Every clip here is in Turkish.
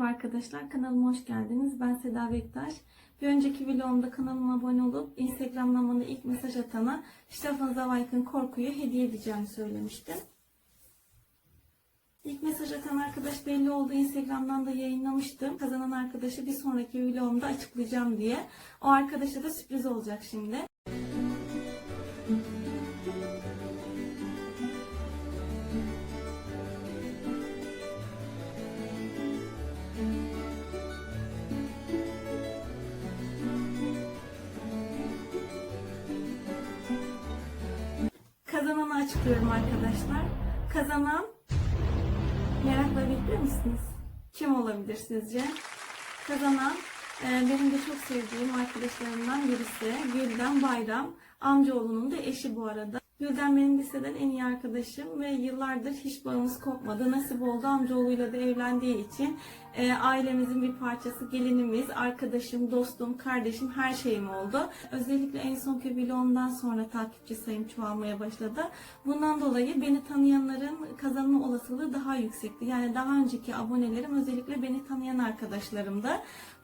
Merhaba arkadaşlar, kanalıma hoş geldiniz. Ben Seda Bektaş. Bir önceki vlogumda kanalıma abone olup Instagram'dan bana ilk mesaj atana Stefan Zweig'ın Korku'yu hediye edeceğimi söylemiştim. İlk mesaj atan arkadaş belli oldu. Instagram'dan da yayınlamıştım. Kazanan arkadaşı bir sonraki vlogumda açıklayacağım diye. O arkadaşa da sürpriz olacak şimdi. Açıklıyorum arkadaşlar. Kazanan merakla bekliyor musunuz? Kim olabilir sizce? Kazanan e, benim de çok sevdiğim arkadaşlarımdan birisi Gülden Bayram. Amcaoğlunun da eşi bu arada. Gülden benim liseden en iyi arkadaşım ve yıllardır hiç bağımız kopmadı. Nasip oldu amcaoğluyla da evlendiği için e, ailemizin bir parçası, gelinimiz, arkadaşım, dostum, kardeşim her şeyim oldu. Özellikle en sonki vlogumdan sonra takipçi sayım çoğalmaya başladı. Bundan dolayı beni tanıyanların kazanma olasılığı daha yüksekti. Yani daha önceki abonelerim özellikle beni tanıyan arkadaşlarımdı.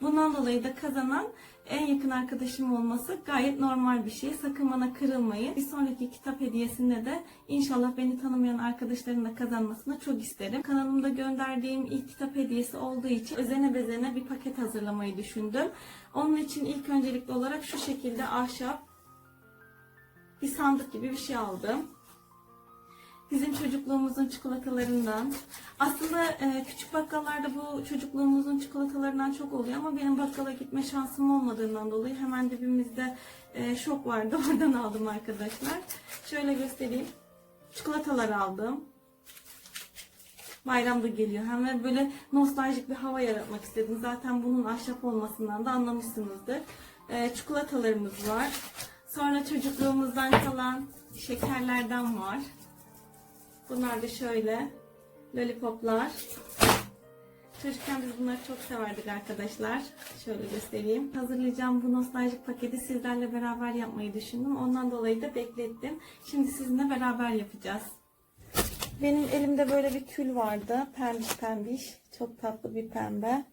Bundan dolayı da kazanan en yakın arkadaşım olması gayet normal bir şey. Sakın bana kırılmayın. Bir sonraki kitap hediyesinde de inşallah beni tanımayan arkadaşların da kazanmasını çok isterim. Kanalımda gönderdiğim ilk kitap hediyesi olduğu için özene bezene bir paket hazırlamayı düşündüm. Onun için ilk öncelikli olarak şu şekilde ahşap bir sandık gibi bir şey aldım. Bizim çocukluğumuzun çikolatalarından. Aslında e, küçük bakkallarda bu çocukluğumuzun çikolatalarından çok oluyor ama benim bakkala gitme şansım olmadığından dolayı hemen dibimizde e, şok vardı. Oradan aldım arkadaşlar. Şöyle göstereyim. Çikolatalar aldım. Bayramda geliyor. Hem de böyle nostaljik bir hava yaratmak istedim. Zaten bunun ahşap olmasından da anlamışsınızdır. E, çikolatalarımız var. Sonra çocukluğumuzdan kalan şekerlerden var. Bunlar da şöyle lollipoplar. Çocukken biz bunları çok severdik arkadaşlar. Şöyle göstereyim. Hazırlayacağım bu nostaljik paketi sizlerle beraber yapmayı düşündüm. Ondan dolayı da beklettim. Şimdi sizinle beraber yapacağız. Benim elimde böyle bir kül vardı. Pembiş pembiş. Çok tatlı bir pembe.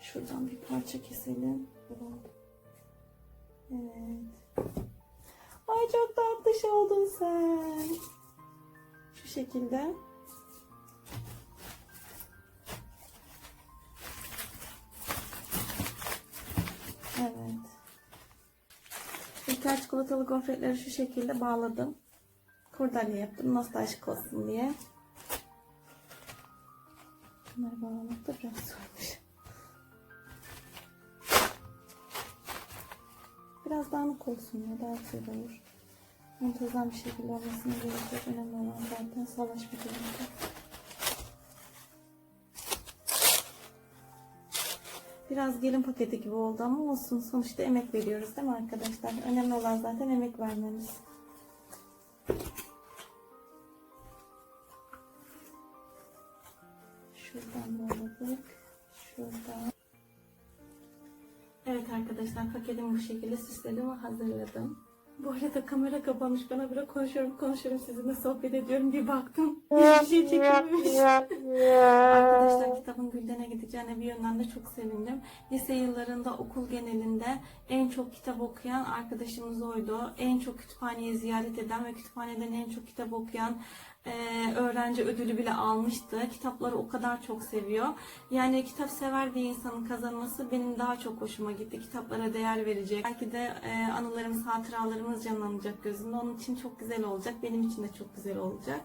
Şuradan bir parça keselim. Evet. Ay çok tatlış oldun sen. Şu şekilde. Çikolatalı gofretleri şu şekilde bağladım. Kurdele yaptım nostaljik olsun diye. Bunları bağlamak da biraz zormuş. Biraz dağınık olsun ya daha güzel olur. Muntazam bir şekilde olmasına gerek yok. Önemli olan zaten salaş bir görüntü. Biraz gelin paketi gibi oldu ama olsun. Sonuçta emek veriyoruz değil mi arkadaşlar? Önemli olan zaten emek vermemiz. Şuradan bağladık. Şuradan. Evet arkadaşlar paketimi bu şekilde süsledim ve hazırladım. Bu arada kamera kapanmış. Bana böyle konuşuyorum konuşuyorum sizinle sohbet ediyorum. Bir baktım. Hiçbir şey çekilmemiş. arkadaşlar kitabın Gülden'e gideceğine bir yönden de çok sevindim. Lise yıllarında okul genelinde en çok kitap okuyan arkadaşımız oydu. En çok kütüphaneyi ziyaret eden ve kütüphaneden en çok kitap okuyan öğrenci ödülü bile almıştı. Kitapları o kadar çok seviyor. Yani kitap sever bir insanın kazanması benim daha çok hoşuma gitti. Kitaplara değer verecek. Belki de e, anılarımız, hatıralarımız canlanacak gözünde. Onun için çok güzel olacak. Benim için de çok güzel olacak.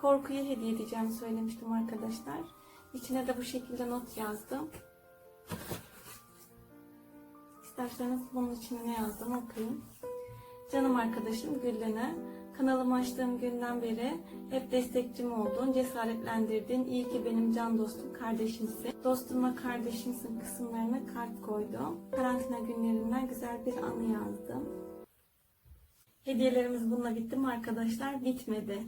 Korkuyu hediye edeceğimi söylemiştim arkadaşlar. İçine de bu şekilde not yazdım. İsterseniz bunun içine ne yazdım okuyun. Canım arkadaşım Gülden'e kanalımı açtığım günden beri hep destekçim oldun, cesaretlendirdin. İyi ki benim can dostum, kardeşimsin. Dostum ve kardeşimsin kısımlarına kalp koydum. Karantina günlerinden güzel bir anı yazdım. Hediyelerimiz bununla bitti mi arkadaşlar? Bitmedi.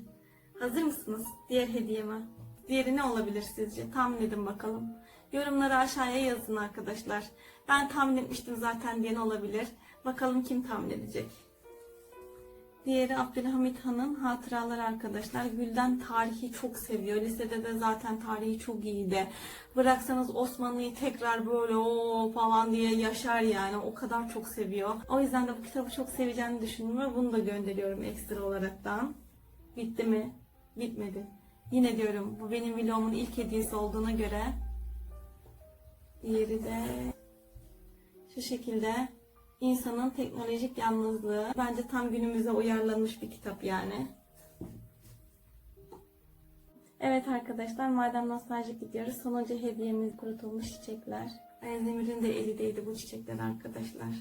Hazır mısınız diğer hediyeme? Diğeri ne olabilir sizce? Tahmin edin bakalım. Yorumları aşağıya yazın arkadaşlar. Ben tahmin etmiştim zaten diyen olabilir. Bakalım kim tahmin edecek? Diğeri Abdülhamit Han'ın hatıraları arkadaşlar. Gülden tarihi çok seviyor. Lisede de zaten tarihi çok iyiydi. Bıraksanız Osmanlı'yı tekrar böyle o falan diye yaşar yani. O kadar çok seviyor. O yüzden de bu kitabı çok seveceğini düşündüm ve bunu da gönderiyorum ekstra olaraktan. Bitti mi? Bitmedi. Yine diyorum bu benim vlogumun ilk hediyesi olduğuna göre diğeri de şu şekilde insanın teknolojik yalnızlığı. Bence tam günümüze uyarlanmış bir kitap yani. Evet arkadaşlar madem nostaljik gidiyoruz. Sonuncu hediyemiz kurutulmuş çiçekler. Ayazdemir'in de eli değdi bu çiçekler arkadaşlar.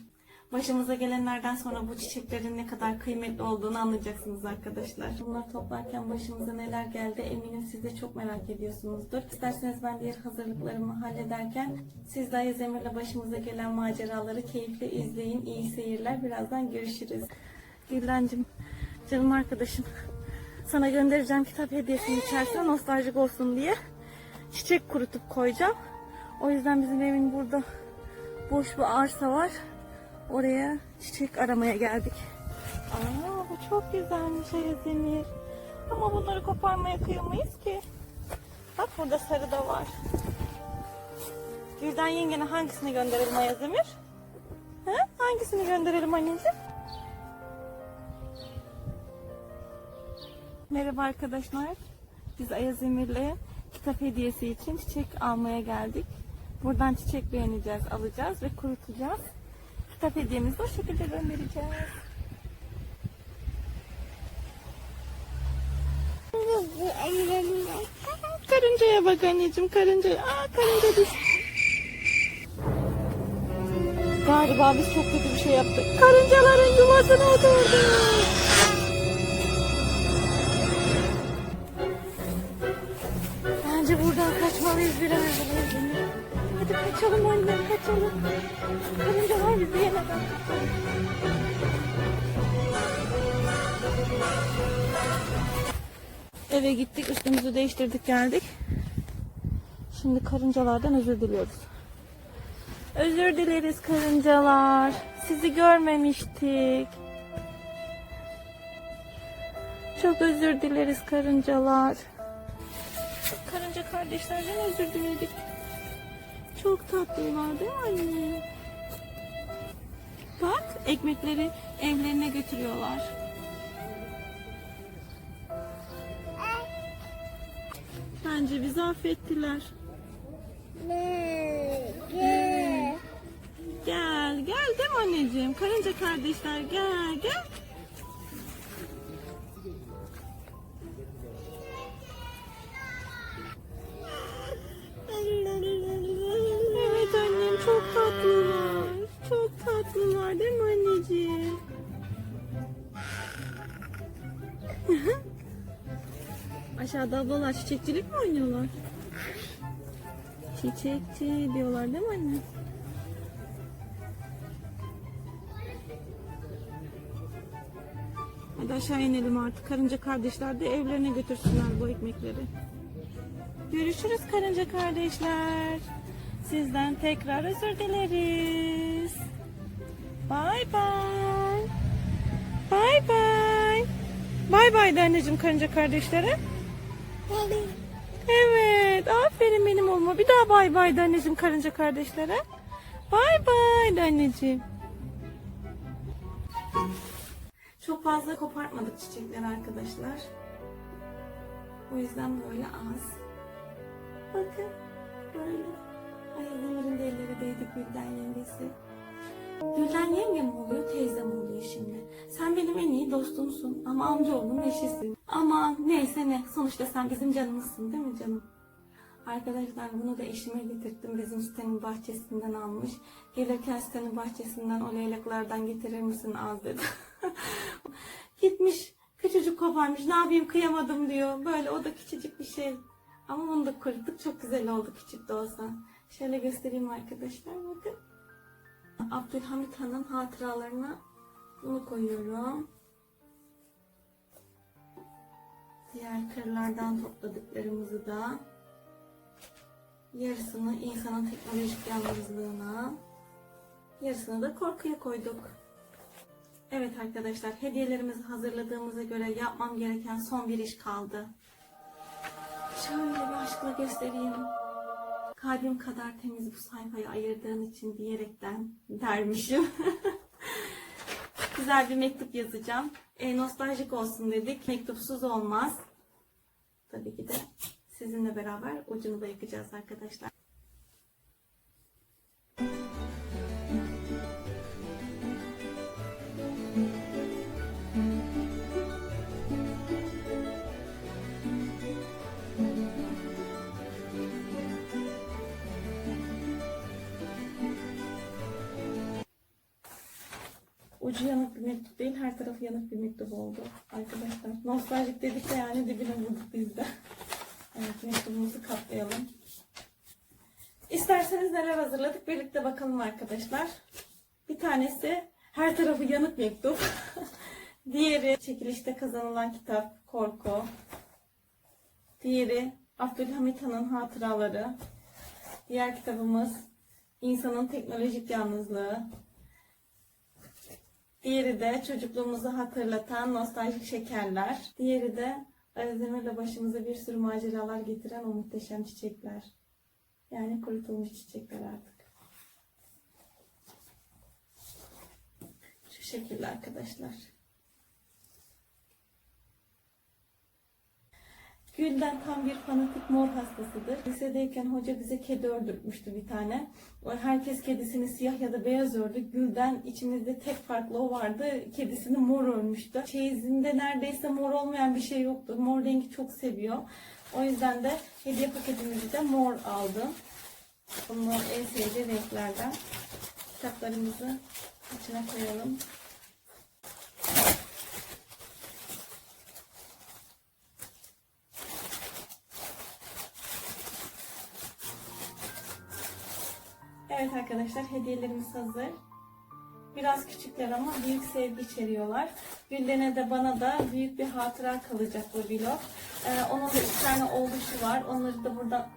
Başımıza gelenlerden sonra bu çiçeklerin ne kadar kıymetli olduğunu anlayacaksınız arkadaşlar. Bunları toplarken başımıza neler geldi eminim siz de çok merak ediyorsunuzdur. İsterseniz ben diğer hazırlıklarımı hallederken siz de Ayaz Emir'le başımıza gelen maceraları keyifle izleyin. İyi seyirler. Birazdan görüşürüz. Güldencim, canım arkadaşım. Sana göndereceğim kitap hediyesinin içerisine nostaljik olsun diye çiçek kurutup koyacağım. O yüzden bizim evin burada boş bir arsa var. Oraya çiçek aramaya geldik. Aa bu çok güzelmiş Ayazemir. Ama bunları koparmaya kıyamayız ki. Bak burada sarı da var. Gülden yengene hangisini gönderelim Ayazemir? He? Hangisini gönderelim anneciğim? Merhaba arkadaşlar. Biz Ayaz Emir'le kitap hediyesi için çiçek almaya geldik. Buradan çiçek beğeneceğiz, alacağız ve kurutacağız. Kitap hediyemizi o şekilde göndereceğiz. Karıncaya bak anneciğim, karıncaya. Aa karınca düştü. Galiba biz çok kötü bir şey yaptık. Karıncaların yuvasına oturduk. Bence buradan kaçmalıyız bir an evvel. Hadi kaçalım anne kaçalım. Karıncalar bizi yemeden. Eve gittik üstümüzü değiştirdik geldik. Şimdi karıncalardan özür diliyoruz. Özür dileriz karıncalar. Sizi görmemiştik. Çok özür dileriz karıncalar. Karınca kardeşlerden özür diledik. Çok tatlılar değil mi anne? Bak ekmekleri evlerine götürüyorlar. Bence bizi affettiler. Gel, gel değil mi anneciğim? Karınca kardeşler gel, gel. Aşağıda ablalar çiçekçilik mi oynuyorlar? Çiçekçi diyorlar değil mi anne? Hadi aşağı inelim artık. Karınca kardeşler de evlerine götürsünler bu ekmekleri. Görüşürüz karınca kardeşler. Sizden tekrar özür dileriz. Bay bay. Bay bay. Bay bay de anneciğim karınca kardeşlere. Evet. Aferin benim oğluma. Bir daha bay bay de anneciğim karınca kardeşlere. Bay bay de anneciğim. Çok fazla kopartmadık çiçekleri arkadaşlar. O yüzden böyle az. Bakın böyle. Ay Demir'in de elleri değdi Gülden yengesi. Gülden yenge mi oluyor teyze mi oluyor şimdi? Sen benim en iyi dostumsun ama amcaoğlunun eşisin. Ama neyse ne sonuçta sen bizim canımızsın değil mi canım? Arkadaşlar bunu da eşime getirttim. Bizim sitenin bahçesinden almış. Gelirken sitenin bahçesinden o leyleklerden getirir misin az dedi. Gitmiş küçücük koparmış. Ne yapayım kıyamadım diyor. Böyle o da küçücük bir şey. Ama bunu da kuruttuk. Çok güzel oldu küçük de olsa. Şöyle göstereyim arkadaşlar. Bakın. Abdülhamit Han'ın hatıralarına bunu koyuyorum. Diğer kırlardan topladıklarımızı da yarısını insanın teknolojik yalnızlığına yarısını da korkuya koyduk. Evet arkadaşlar hediyelerimizi hazırladığımıza göre yapmam gereken son bir iş kaldı. Şöyle bir aşkla göstereyim. Kalbim kadar temiz bu sayfayı ayırdığın için diyerekten dermişim. Güzel bir mektup yazacağım. E, nostaljik olsun dedik. Mektupsuz olmaz. Tabii ki de sizinle beraber ucunu da yakacağız arkadaşlar. Ucu yanık bir mektup değil, her tarafı yanık bir mektup oldu arkadaşlar. Nostaljik dedik de yani dibine vurduk biz de. Evet, mektubumuzu katlayalım. İsterseniz neler hazırladık birlikte bakalım arkadaşlar. Bir tanesi her tarafı yanık mektup. Diğeri çekilişte kazanılan kitap Korku. Diğeri Abdülhamit Han'ın hatıraları. Diğer kitabımız İnsanın Teknolojik Yalnızlığı. Diğeri de çocukluğumuzu hatırlatan nostaljik şekerler. Diğeri de Aziz Demir'le başımıza bir sürü maceralar getiren o muhteşem çiçekler. Yani kurutulmuş çiçekler artık. Şu şekilde arkadaşlar. Gülden tam bir fanatik mor hastasıdır. Lisedeyken hoca bize kedi ördürtmüştü bir tane. Herkes kedisini siyah ya da beyaz ördü. Gülden içimizde tek farklı o vardı. Kedisini mor örmüştü. Çeyizinde neredeyse mor olmayan bir şey yoktu. Mor rengi çok seviyor. O yüzden de hediye paketimizi de mor aldım. Bunlar en sevdiği renklerden. Kitaplarımızı içine koyalım. Evet arkadaşlar hediyelerimiz hazır. Biraz küçükler ama büyük sevgi içeriyorlar. Gülden'e de bana da büyük bir hatıra kalacak bu vlog. Ee, onun da iki tane oğluşu var. Onları da burada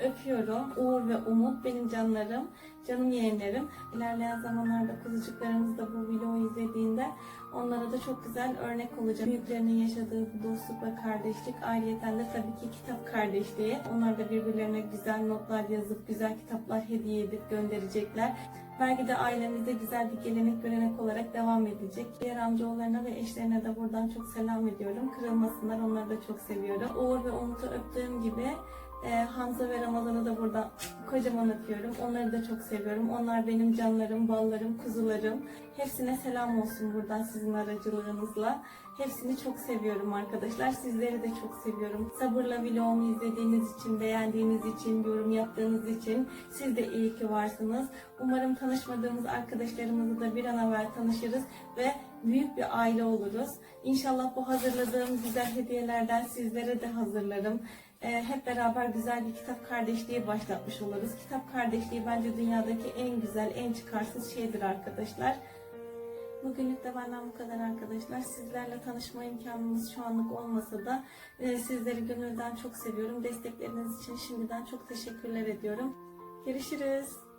öpüyorum. Uğur ve Umut benim canlarım, canım yeğenlerim. İlerleyen zamanlarda kuzucuklarımız da bu vlogu izlediğinde onlara da çok güzel örnek olacak. Büyüklerinin yaşadığı bu dostluk ve kardeşlik. Ayrıyeten de tabii ki kitap kardeşliği. Onlar da birbirlerine güzel notlar yazıp güzel kitaplar hediye edip gönderecekler. Belki de ailemizde güzel bir gelenek görenek olarak devam edecek. Diğer amcaoğullarına ve eşlerine de buradan çok selam ediyorum. Kırılmasınlar onları da çok seviyorum. Uğur ve Umut'u öptüğüm gibi e, Hamza ve Ramazan'ı da buradan kocaman öpüyorum. Onları da çok seviyorum. Onlar benim canlarım, ballarım, kuzularım. Hepsine selam olsun buradan sizin aracılığınızla. Hepsini çok seviyorum arkadaşlar. Sizleri de çok seviyorum. Sabırla vlogumu izlediğiniz için, beğendiğiniz için, yorum yaptığınız için siz de iyi ki varsınız. Umarım tanışmadığımız arkadaşlarımızı da bir an evvel tanışırız ve büyük bir aile oluruz. İnşallah bu hazırladığım güzel hediyelerden sizlere de hazırlarım. Ee, hep beraber güzel bir kitap kardeşliği başlatmış oluruz. Kitap kardeşliği bence dünyadaki en güzel, en çıkarsız şeydir arkadaşlar. Bugünlük de benden bu kadar arkadaşlar. Sizlerle tanışma imkanımız şu anlık olmasa da e, sizleri gönülden çok seviyorum. Destekleriniz için şimdiden çok teşekkürler ediyorum. Görüşürüz.